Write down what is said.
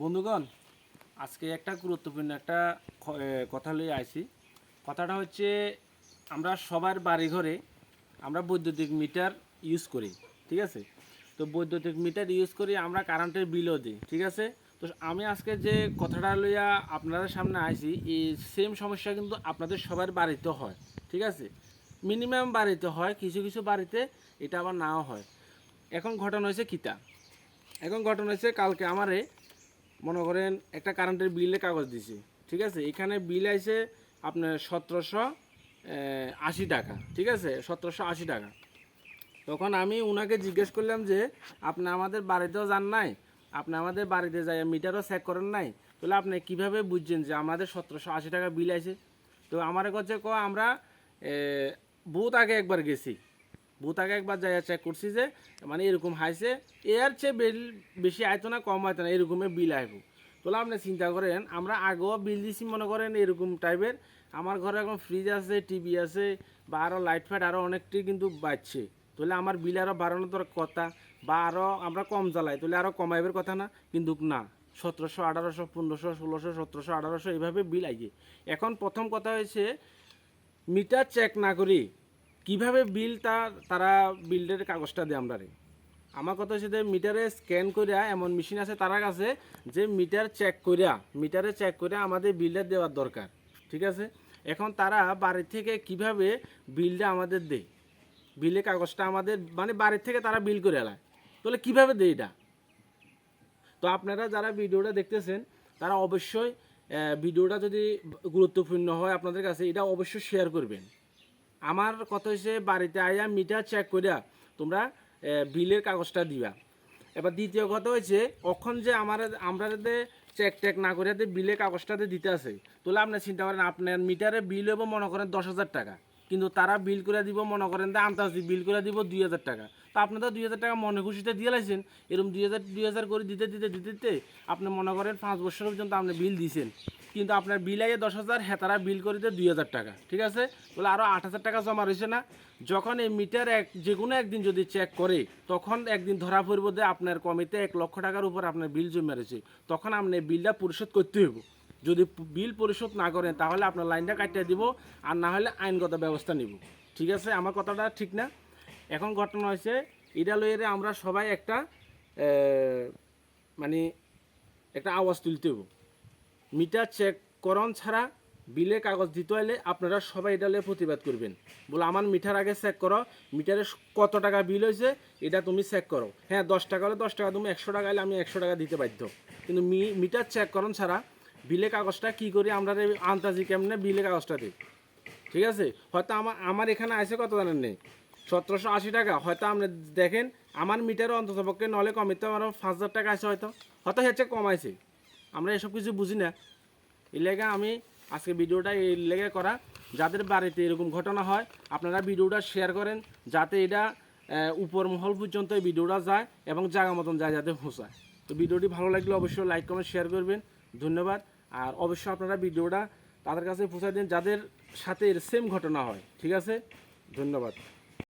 বন্ধুগণ, আজকে একটা গুরুত্বপূর্ণ একটা কথা লইয়ে আইছি। কথাটা হচ্ছে, আমরা সবার বাড়ি ঘরে আমরা বৈদ্যুতিক মিটার ইউজ করি, ঠিক আছে? তো বৈদ্যুতিক মিটার ইউজ করি, আমরা কারেন্টের বিলও দিই, ঠিক আছে? তো আমি আজকে যে কথাটা লইয়া আপনাদের সামনে আইছি, এই সেম সমস্যা কিন্তু আপনাদের সবার বাড়িতে হয়, ঠিক আছে? মিনিমাম বাড়িতে হয়, কিছু কিছু বাড়িতে এটা আবার নাও হয়। এখন ঘটনা হয়েছে কিতা? এখন ঘটনা হয়েছে, কালকে আমারে মনে করেন একটা কারেন্টের বিলের কাগজ দিছে, ঠিক আছে? এখানে বিল আইছে আপনার সতেরোশো আশি টাকা, ঠিক আছে? সতেরোশো আশি টাকা। তখন আমি ওনাকে জিজ্ঞেস করলাম যে, আপনি আমাদের বাড়িতেও যান নাই? আপনি আমাদের বাড়িতে যাই মিটারও চেক করেন নাই? তাহলে আপনি কীভাবে বুঝছেন যে আমাদের সতেরোশো আশি টাকা বিল আছে তো আমার কাছে ক, আমরা বহুত আগে একবার গেছি। বহুত আগে একবার যাই চেক করছি যে মানে এরকম হাইছে। এর চেয়ে বেশি আইতো না, কম আইতো না, এরকমই বিল আইব। তাহলে আপনি চিন্তা করেন, আমরা আগেও বিল দিছি মনে করেন এরকম টাইপের আমার ঘরে এখন ফ্রিজ আছে টিভি আছে, বা আরও লাইট ফাইট আরও অনেকটি কিন্তু বাড়ছে তাহলে আমার বিল আরও বাড়ানোর কথা, বা আরও আমরা কম জ্বালাই। তাহলে আরও কমাইবের কথা না, কিন্তু না। সতেরোশো, আঠারোশো, পনেরোশো, ষোলোশো, সতেরোশো, আঠারোশো এইভাবে বিল আইয়ে এখন প্রথম কথা হয়েছে মিটার চেক না করি কীভাবে বিল তার তারা বিলের কাগজটা দেয় আমরা আমার কথা হচ্ছে যে মিটারে স্ক্যান করিয়া এমন মেশিন আছে তার কাছে যে মিটার চেক করিয়া মিটারে চেক করে আমাদের বিলটা দেওয়ার দরকার, ঠিক আছে? এখন তারা বাড়ি থেকে কীভাবে বিলটা আমাদের দেয়? বিলের কাগজটা আমাদের মানে বাড়ির থেকে তারা বিল করে এলায় তাহলে কীভাবে দেয় এটা? তো আপনারা যারা ভিডিওটা দেখতেছেন, তারা অবশ্যই ভিডিওটা যদি গুরুত্বপূর্ণ হয় আপনাদের কাছে, এটা অবশ্যই শেয়ার করবেন। আমার কথা হয়েছে বাড়িতে আইয়া মিটার চেক করিয়া তোমরা বিলের কাগজটা দিবা। এবার দ্বিতীয় কথা হয়েছে অখন যে আমার আমরা যাতে চেক টেক না করে বিলের কাগজটাতে দিতে আছে। তাহলে আপনার চিন্তা করেন, আপনার মিটারে বিল হব মনে করেন দশ হাজার টাকা। কিন্তু তারা বিল করে দিব, মনে করেন যে আন্তাজি বিল করে দিব দুই হাজার টাকা। তো আপনি তো দুই হাজার টাকা মনে খুশিতে দিয়ে লাইছেন। এরকম দুই হাজার দুই হাজার করে দিতে দিতে দিতে দিতে আপনি মনে করেন পাঁচ বছর পর্যন্ত আপনি বিল দিয়েছেন কিন্তু আপনার বিল আইয়ে দশ হাজার হেতারা বিল করে দিয়ে দুই হাজার টাকা, ঠিক আছে? বলে আরও আট হাজার টাকা জমা রয়েছে না? যখন এই মিটার এক, যে কোনো একদিন যদি চেক করে, তখন একদিন ধরা পড়ব যে আপনার কমিতে এক লক্ষ টাকার উপর আপনার বিল জমা রয়েছে। তখন আপনি বিলটা পরিশোধ করতে হইব। যদি বিল পরিশোধ না করেন, তাহলে আপনার লাইনটা কাটিয়ে দিব, আর না হলে আইনগত ব্যবস্থা নিব। ঠিক আছে? আমার কথাটা ঠিক না? এখন ঘটনা হয়েছে লইয়ে আমরা সবাই একটা মানে একটা আওয়াজ তুলতে হইব। মিটার চেক করন ছাড়া বিলে কাগজ দিতে হলে আপনারা সবাই এটা প্রতিবাদ করবেন। বলে, আমার মিটার আগে চেক করো, মিটারে কত টাকা বিল হয়েছে, এটা তুমি চেক করো। হ্যাঁ দশ টাকা হলে দশ টাকা, তুমি একশো টাকা হলে আমি একশো টাকা দিতে বাধ্য। কিন্তু মিটার চেক করন ছাড়া বিলের কাগজটা কি করি আমরা আন্তাজি কেমনে বিলের কাগজটা দিই? ঠিক আছে? হয়তো আমার আমার এখানে আছে কত জানেন নেই? সতেরোশো আশি টাকা। হয়তো আপনি দেখেন, আমার মিটারে অন্তত পক্ষে নলে কমিতে আমার পাঁচ হাজার টাকা আছে হয়তো। হয়তো হচ্ছে কমাইছে আমরা এসব কিছু বুঝি না। এই লেগে আমি আজকে ভিডিওটা এই লেগে করা। যাদের বাড়িতে এরকম ঘটনা হয়, আপনারা ভিডিওটা শেয়ার করেন। যাতে এটা উপর মহল পর্যন্ত এই ভিডিওটা যায় এবং জায়গা মতন যায়, যাতে পৌঁছায়। তো ভিডিওটি ভালো লাগলে অবশ্যই লাইক কমেন্ট শেয়ার করবেন। ধন্যবাদ। আর অবশ্যই আপনারা ভিডিওটা তাদের কাছে পৌঁছায় দিন, যাদের সাথে সেম ঘটনা হয়। ঠিক আছে? ধন্যবাদ।